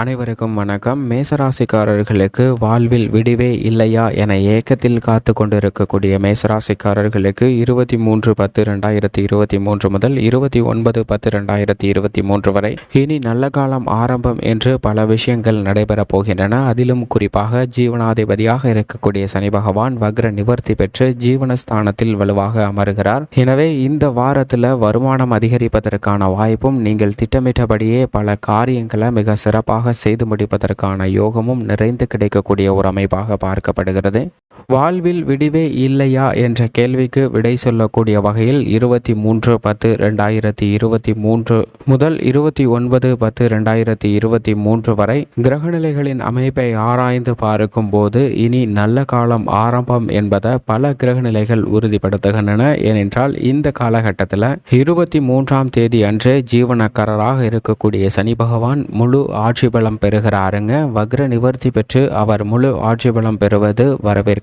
அனைவருக்கும் வணக்கம். மேசராசிக்காரர்களுக்கு வாழ்வில் விடிவே இல்லையா என ஏக்கத்தில் காத்து கொண்டிருக்கக்கூடிய மேசராசிக்காரர்களுக்கு இருபத்தி மூன்று பத்து ரெண்டாயிரத்தி இருபத்தி மூன்று முதல் இருபத்தி ஒன்பது பத்து ரெண்டாயிரத்தி இருபத்தி மூன்று வரை இனி நல்ல காலம் ஆரம்பம் என்று பல விஷயங்கள் நடைபெறப் போகின்றன. அதிலும் குறிப்பாக ஜீவனாதிபதியாக இருக்கக்கூடிய சனி பகவான் வக்ர நிவர்த்தி பெற்று ஜீவனஸ்தானத்தில் வலுவாக அமருகிறார். எனவே இந்த வாரத்தில் வருமானம் அதிகரிப்பதற்கான வாய்ப்பும் நீங்கள் திட்டமிட்டபடியே பல காரியங்களை மிக சிறப்பாக செய்து முடிப்பதற்கான யோகமும் நிறைந்து கிடைக்கக்கூடிய ஒரு அமைப்பாக பார்க்கப்படுகிறது. வாழ்வில் விடிவே இல்லையா என்ற கேள்விக்கு விடை சொல்லக்கூடிய வகையில் இருபத்தி மூன்று பத்து ரெண்டாயிரத்தி இருபத்தி மூன்று முதல் இருபத்தி ஒன்பது பத்து ரெண்டாயிரத்தி இருபத்தி மூன்று வரை கிரகநிலைகளின் அமைப்பை ஆராய்ந்து பார்க்கும் போது இனி நல்ல காலம் ஆரம்பம் என்பதை பல கிரகநிலைகள் உறுதிப்படுத்துகின்றன. ஏனென்றால் இந்த காலகட்டத்தில் இருபத்தி மூன்றாம் தேதி அன்று ஜீவனக்காரராக இருக்கக்கூடிய சனி பகவான் முழு ஆட்சி பலம் பெறுகிறாருங்க. வக்ர நிவர்த்தி பெற்று அவர் முழு ஆட்சி பலம் பெறுவது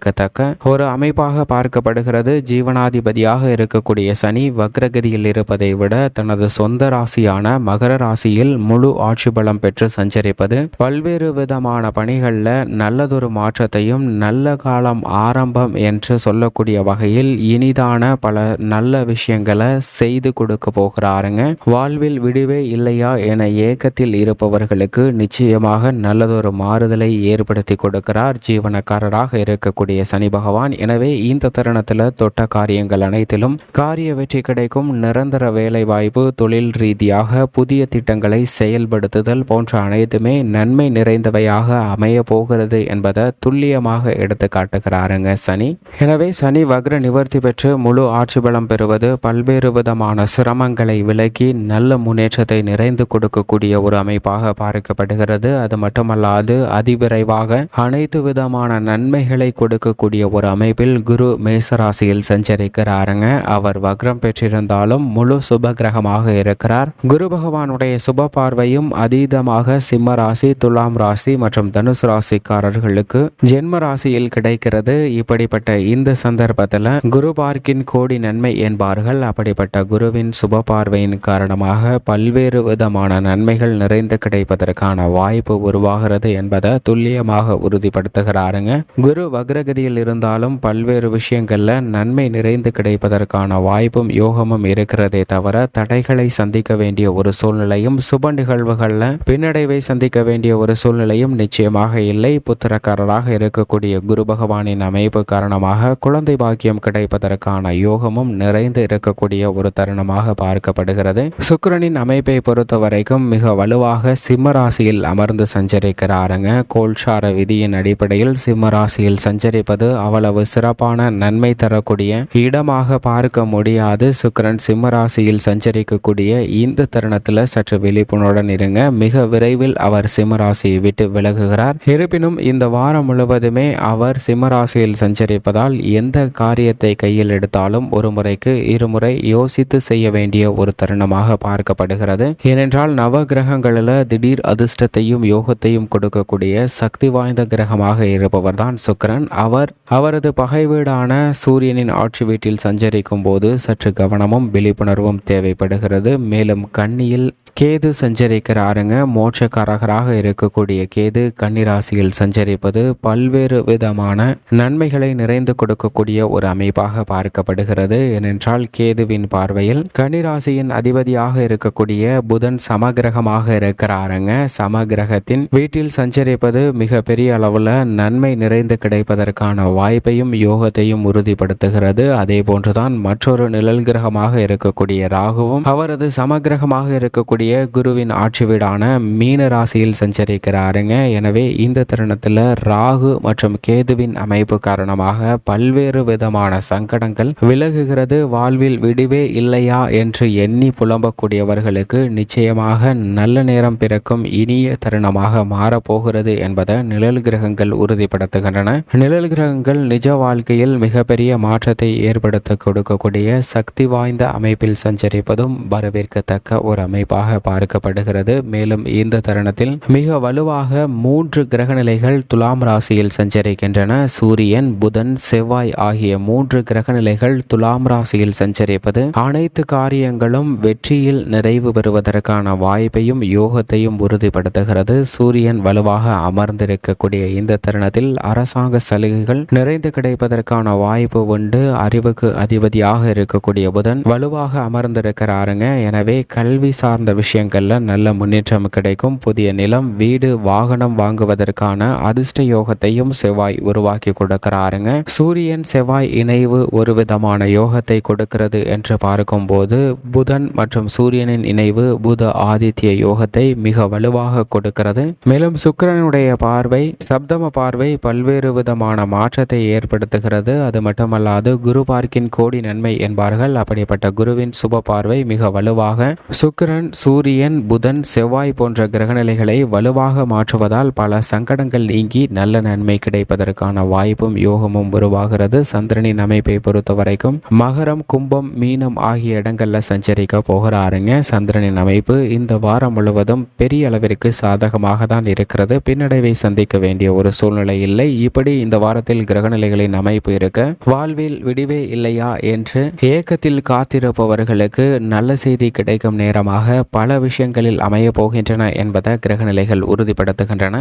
வரவேற்கத்தக்க ஒரு அமைப்பாக பார்க்கப்படுகிறது. ஜீவனாதிபதியாக இருக்கக்கூடிய சனி வக்ரகதியில் இருப்பதை விட தனது சொந்த ராசியான மகர ராசியில் முழு ஆட்சி பலம் பெற்று சஞ்சரிப்பது. பல்வேறு விதமான பணிகளில் நல்லதொரு மாற்றத்தையும் நல்ல காலம் ஆரம்பம் என்று சொல்லக்கூடிய வகையில் இனிதான பல நல்ல விஷயங்களை செய்து கொடுக்க போகிறாருங்க. வாழ்வில் விடுவே இல்லையா என ஏக்கத்தில் இருப்பவர்களுக்கு நிச்சயமாக நல்லதொரு மாறுதலை ஏற்படுத்தி கொடுக்கிறார். ஜீவனக்காரராக இருக்கக்கூடிய சனி பகவான். எனவே இந்த தருணத்தில் தொட்ட காரியங்கள் அனைத்திலும் காரிய வெற்றி கிடைக்கும். நிரந்தர வேலை வாய்ப்பு தொழில் ரீதியாக புதிய திட்டங்களை செயல்படுத்துதல் போன்ற அனைத்துமே நன்மை நிறைந்தவையாக அமைய போகிறது என்பதை துல்லியமாக எடுத்து காட்டுகிறாருங்க சனி. எனவே சனி வக்ர நிவர்த்தி பெற்று முழு ஆட்சி பலம் பெறுவது பல்வேறு விதமான சிரமங்களை விலக்கி நல்ல முன்னேற்றத்தை நிறைந்து கொடுக்கக்கூடிய ஒரு அமைப்பாக பார்க்கப்படுகிறது. அது மட்டுமல்லாது அதிவிரைவாக அனைத்து விதமான நன்மைகளை இருக்கக்கூடிய ஒரு அமைப்பில் குரு மேசராசியில் சஞ்சரிக்கிறாருங்க. அவர் வக்ரம் பெற்றிருந்தாலும் முழு சுப கிரகமாக இருக்கிறார். குரு பகவானுடைய சுப பார்வையும் அதீதமாக சிம்ம ராசி துலாம் ராசி மற்றும் தனுசு ராசிக்காரர்களுக்கு ஜென்ம ராசியில் கிடைக்கிறது. இப்படிப்பட்ட இந்த சந்தர்ப்பத்தில் குரு பார்க்கின் கோடி நன்மை என்பார்கள். அப்படிப்பட்ட குருவின் சுப பார்வையின் காரணமாக பல்வேறு விதமான நன்மைகள் நிறைந்து கிடைப்பதற்கான வாய்ப்பு உருவாகிறது என்பதை துல்லியமாக உறுதிப்படுத்துகிறாருங்க. குரு தகுதியில் இருந்தாலும் பல்வேறு விஷயங்களில் நன்மை நிறைந்து கிடைப்பதற்கான வாய்ப்பும் யோகமும் இருக்கிறதே தவிர தடைகளை சந்திக்க வேண்டிய ஒரு சூழ்நிலையும் சுப நிகழ்வுகளில் பின்னடைவை சந்திக்க வேண்டிய ஒரு சூழ்நிலையும் நிச்சயமாக இல்லை. புத்திரக்காரராக இருக்கக்கூடிய குரு பகவானின் அமைப்பு காரணமாக குழந்தை பாக்கியம் கிடைப்பதற்கான யோகமும் நிறைந்து இருக்கக்கூடிய ஒரு தருணமாக பார்க்கப்படுகிறது. சுக்கிரனின் அமைப்பை பொறுத்த வரைக்கும் மிக வலுவாக சிம்மராசியில் அமர்ந்து சஞ்சரிக்கிறாருங்க. கோல்சார விதியின் அடிப்படையில் சிம்ம ராசியில் சஞ்சரிப்பது அவ்வளவு சிறப்பான நன்மை தரக்கூடிய இடமாக பார்க்க முடியாது. சுக்கரன் சிம்ம ராசியில் சஞ்சரிக்கக்கூடிய இந்த தருணத்தில் சற்று விழிப்புணர்வுடன் இருங்க. மிக விரைவில் அவர் சிம்ம ராசியை விட்டு விலகுகிறார். இருப்பினும் இந்த வாரம் முழுவதுமே அவர் சிம்ம ராசியில் சஞ்சரிப்பதால் எந்த காரியத்தை கையில் எடுத்தாலும் ஒரு முறைக்கு இருமுறை யோசித்து செய்ய வேண்டிய ஒரு தருணமாக பார்க்கப்படுகிறது. ஏனென்றால் நவ கிரகங்களில் திடீர் அதிர்ஷ்டத்தையும் யோகத்தையும் கொடுக்கக்கூடிய சக்தி வாய்ந்த கிரகமாக இருப்பவர் தான் சுக்கிரன். அவர் அவர் அவரது பகை வீடான சூரியனின் ஆட்சி வீட்டில் சஞ்சரிக்கும் போது சற்று கவனமும் விழிப்புணர்வும் தேவைப்படுகிறது. மேலும் கண்ணியில் கேது சஞ்சரிக்கிறாருங்க. மோட்சக்காரகராக இருக்கக்கூடிய கேது கன்னிராசியில் சஞ்சரிப்பது பல்வேறு விதமான நன்மைகளை நிறைந்து கொடுக்கக்கூடிய ஒரு அமைப்பாக பார்க்கப்படுகிறது. ஏனென்றால் கேதுவின் பார்வையில் கன்னிராசியின் அதிபதியாக இருக்கக்கூடிய புதன் சமகிரகமாக இருக்கிறாருங்க. சமகிரகத்தின் வீட்டில் சஞ்சரிப்பது மிக பெரிய அளவில் நன்மை நிறைந்து கிடைப்பதற்கான வாய்ப்பையும் யோகத்தையும் உறுதிப்படுத்துகிறது. அதே போன்றுதான் மற்றொரு நிழல் கிரகமாக இருக்கக்கூடிய ராகுவும் அவரது சமகிரகமாக இருக்கக்கூடிய குருவின் ஆட்சி வீடான மீன ராசியில் சஞ்சரிக்கிறாருங்க. எனவே இந்த தருணத்தில் ராகு மற்றும் கேதுவின் அமைப்பு காரணமாக பல்வேறு விதமான சங்கடங்கள் விலகுகிறது. வாழ்வில் விடுவே இல்லையா என்று எண்ணி புலம்பக்கூடியவர்களுக்கு நிச்சயமாக நல்ல நேரம் பிறக்கும் இனிய தருணமாக மாறப்போகிறது என்பதை நிழல் கிரகங்கள் உறுதிப்படுத்துகின்றன. நிழல் கிரகங்கள் நிஜ வாழ்க்கையில் மிகப்பெரிய மாற்றத்தை ஏற்படுத்த கொடுக்கக்கூடிய சக்தி வாய்ந்த அமைப்பில் சஞ்சரிப்பதும் வரவேற்கத்தக்க ஒரு அமைப்பாக கிரகமாக பார்க்கப்படுகிறது. மேலும் இந்த தருணத்தில் மிக வலுவாக மூன்று கிரகநிலைகள் துலாம் ராசியில் சஞ்சரிக்கின்றன. சூரியன் புதன் செவ்வாய் ஆகிய மூன்று கிரகநிலைகள் துலாம் ராசியில் சஞ்சரிப்பது அனைத்து காரியங்களும் வெற்றியில் நிறைவு பெறுவதற்கான வாய்ப்பையும் யோகத்தையும் உறுதிப்படுத்துகிறது. சூரியன் வலுவாக அமர்ந்திருக்கக்கூடிய இந்த தருணத்தில் அரசாங்க சலுகைகள் நிறைந்து கிடைப்பதற்கான வாய்ப்பு உண்டு. அறிவுக்கு அதிபதியாக இருக்கக்கூடிய புதன் வலுவாக அமர்ந்திருக்கிறாருங்க. எனவே கல்வி சார்ந்த விஷயங்களில் நல்ல முன்னேற்றம் கிடைக்கும். புதிய நிலம் வீடு வாகனம் வாங்குவதற்கான அதிர்ஷ்ட யோகத்தையும் செவ்வாய் உருவாக்கி கொடுக்கிறாருங்க. சூரியன் செவ்வாய் இணைவு ஒரு விதமான யோகத்தை கொடுக்கிறது என்று பார்க்கும்போது புதன் மற்றும் சூரியனின் இணைவு புத ஆதித்ய யோகத்தை மிக வலுவாக கொடுக்கிறது. மேலும் சுக்கிரனுடைய பார்வை சப்தம பார்வை பல்வேறு விதமான மாற்றத்தை ஏற்படுத்துகிறது. அது மட்டுமல்லாது குரு பார்க்கின் கோடி நன்மை என்பார்கள். அப்படிப்பட்ட குருவின் சுப பார்வை மிக வலுவாக. சுக்கிரன் சூரியன் புதன் செவ்வாய் போன்ற கிரகநிலைகளை வலுவாக மாற்றுவதால் பல சங்கடங்கள் நீங்கி நல்ல நன்மை கிடைப்பதற்கான வாய்ப்பும் யோகமும் உருவாகிறது. சந்திரனின் அமைப்பை பொறுத்த வரைக்கும் மகரம் கும்பம் மீனம் ஆகிய இடங்களில் சஞ்சரிக்க போகிறாருங்க. சந்திரனின் அமைப்பு இந்த வாரம் முழுவதும் பெரிய அளவிற்கு சாதகமாக தான் இருக்கிறது. பின்னடைவை சந்திக்க வேண்டிய ஒரு சூழ்நிலை இல்லை. இப்படி இந்த வாரத்தில் கிரகநிலைகளின் அமைப்பு இருக்க வாழ்வில் விடிவே இல்லையா என்று ஏக்கத்தில் காத்திருப்பவர்களுக்கு நல்ல செய்தி கிடைக்கும் நேரமாக பல விஷயங்களில் அமையப் போகின்றன என்பதை கிரகநிலைகள் உறுதிப்படுத்துகின்றன.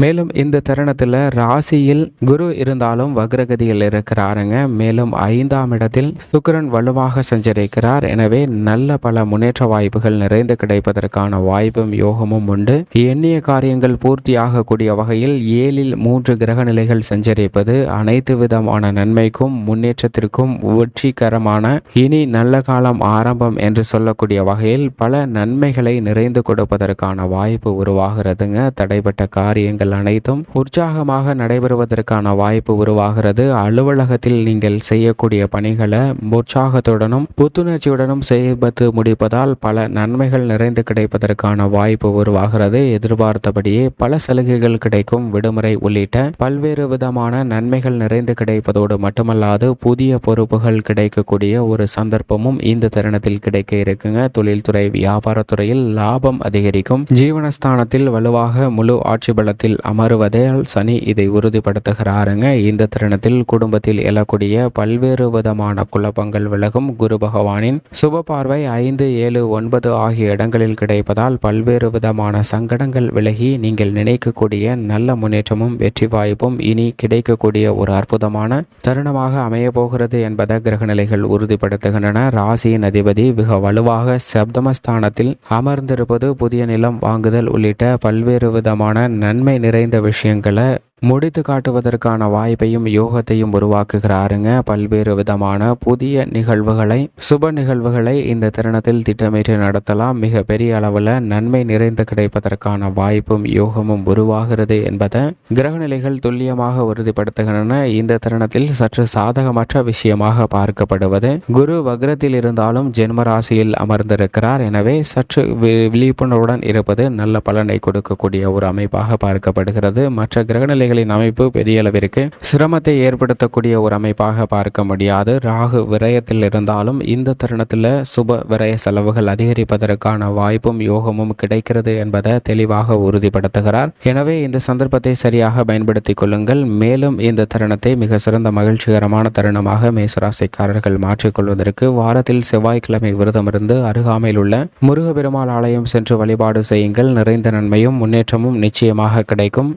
மேலும் இந்த தருணத்தில் ராசியில் குரு இருந்தாலும் வக்ரகதியில் இருக்கிறாருங்க. மேலும் ஐந்தாம் இடத்தில் சுக்கரன் வலுவாக சஞ்சரிக்கிறார். எனவே நல்ல பல முன்னேற்ற வாய்ப்புகள் நிறைந்து கிடைப்பதற்கான வாய்ப்பும் யோகமும் உண்டு. எண்ணிய காரியங்கள் பூர்த்தியாகக்கூடிய வகையில் ஏழில் மூன்று கிரக நிலைகள் சஞ்சரிப்பது அனைத்து விதமான நன்மைக்கும் முன்னேற்றத்திற்கும் வெற்றிகரமான இனி நல்ல காலம் ஆரம்பம் என்று சொல்லக்கூடிய வகையில் பல நன்மைகளை நிறைந்து கொடுப்பதற்கான வாய்ப்பு உருவாகிறதுங்க. தடைப்பட்ட காரியங்கள் விஷயங்கள் அனைத்தும் உற்சாகமாக நடைபெறுவதற்கான வாய்ப்பு உருவாகிறது. அலுவலகத்தில் நீங்கள் செய்யக்கூடிய பணிகளை உற்சாகத்துடனும் புத்துணர்ச்சியுடனும் செய்வது முடிப்பதால் பல நன்மைகள் நிறைந்து கிடைப்பதற்கான வாய்ப்பு உருவாகிறது. எதிர்பார்த்தபடியே பல சலுகைகள் கிடைக்கும். விடுமுறை உள்ளிட்ட பல்வேறு விதமான நன்மைகள் நிறைந்து கிடைப்பதோடு மட்டுமல்லாது புதிய பொறுப்புகள் கிடைக்கக்கூடிய ஒரு சந்தர்ப்பமும் இந்த தருணத்தில் கிடைக்க இருக்குங்க. தொழில்துறை வியாபாரத்துறையில் லாபம் அதிகரிக்கும். ஜீவனஸ்தானத்தில் வலுவாக முழு ஆட்சி பலத்தில் வீட்டில் அமருவதால் சனி இதை உறுதிப்படுத்துகிறாருங்க. இந்த தருணத்தில் குடும்பத்தில் எழக்கூடிய பல்வேறு விதமான குழப்பங்கள் விலகும். குரு பகவானின் சுப பார்வை ஐந்து ஏழு ஒன்பது ஆகிய இடங்களில் கிடைப்பதால் பல்வேறு விதமான சங்கடங்கள் விலகி நீங்கள் நினைக்கக்கூடிய நல்ல முன்னேற்றமும் வெற்றி வாய்ப்பும் இனி கிடைக்கக்கூடிய ஒரு அற்புதமான தருணமாக அமைய போகிறது என்பதை கிரகநிலைகள் உறுதிப்படுத்துகின்றன. ராசியின் அதிபதி மிக வலுவாக சப்தமஸ்தானத்தில் அமர்ந்திருப்பது புதிய நிலம் வாங்குதல் உள்ளிட்ட பல்வேறு விதமான நன்மை நிறைந்த விஷயங்களை முடித்து காட்டுவதற்கான வாய்ப்பையும் யோகத்தையும் உருவாக்குகிறாருங்க. பல்வேறு விதமான புதிய நிகழ்வுகளை சுப நிகழ்வுகளை இந்த தருணத்தில் திட்டமிட்டு நடத்தலாம். மிக பெரிய அளவில் நன்மை நிறைந்து கிடைப்பதற்கான வாய்ப்பும் யோகமும் உருவாகிறது என்பதை கிரகநிலைகள் துல்லியமாக உறுதிப்படுத்துகின்றன. இந்த தருணத்தில் சற்று சாதகமற்ற விஷயமாக பார்க்கப்படுவது குரு வக்ரத்தில் இருந்தாலும் ஜென்ம ராசியில் அமர்ந்திருக்கிறார். எனவே சற்று விழிப்புணர்வுடன் இருப்பது நல்ல பலனை கொடுக்கக்கூடிய ஒரு அமைப்பாக பார்க்கப்படுகிறது. மற்ற கிரகநிலைகள் கிரகங்களின் அமைப்பு பெரிய அளவிற்கு சிரமத்தை ஏற்படுத்தக்கூடிய ஒரு அமைப்பாக பார்க்க முடியாது. ராகு விரயத்தில் இருந்தாலும் இந்த தருணத்தில் சுப விரய செலவுகள் அதிகரிப்பதற்கான வாய்ப்பும் யோகமும் கிடைக்கிறது என்பதை தெளிவாக உறுதிப்படுத்துகிறார். எனவே இந்த சந்தர்ப்பத்தை சரியாக பயன்படுத்திக் கொள்ளுங்கள். மேலும் இந்த தருணத்தை மிக சிறந்த மகிழ்ச்சிகரமான தருணமாக மேசராசிக்காரர்கள் மாற்றிக்கொள்வதற்கு வாரத்தில் செவ்வாய்க்கிழமை விரதமிருந்து அருகாமையில் உள்ள முருகபெருமாள் ஆலயம் சென்று வழிபாடு செய்யுங்கள். நிறைந்த நன்மையும் முன்னேற்றமும் நிச்சயமாக கிடைக்கும்.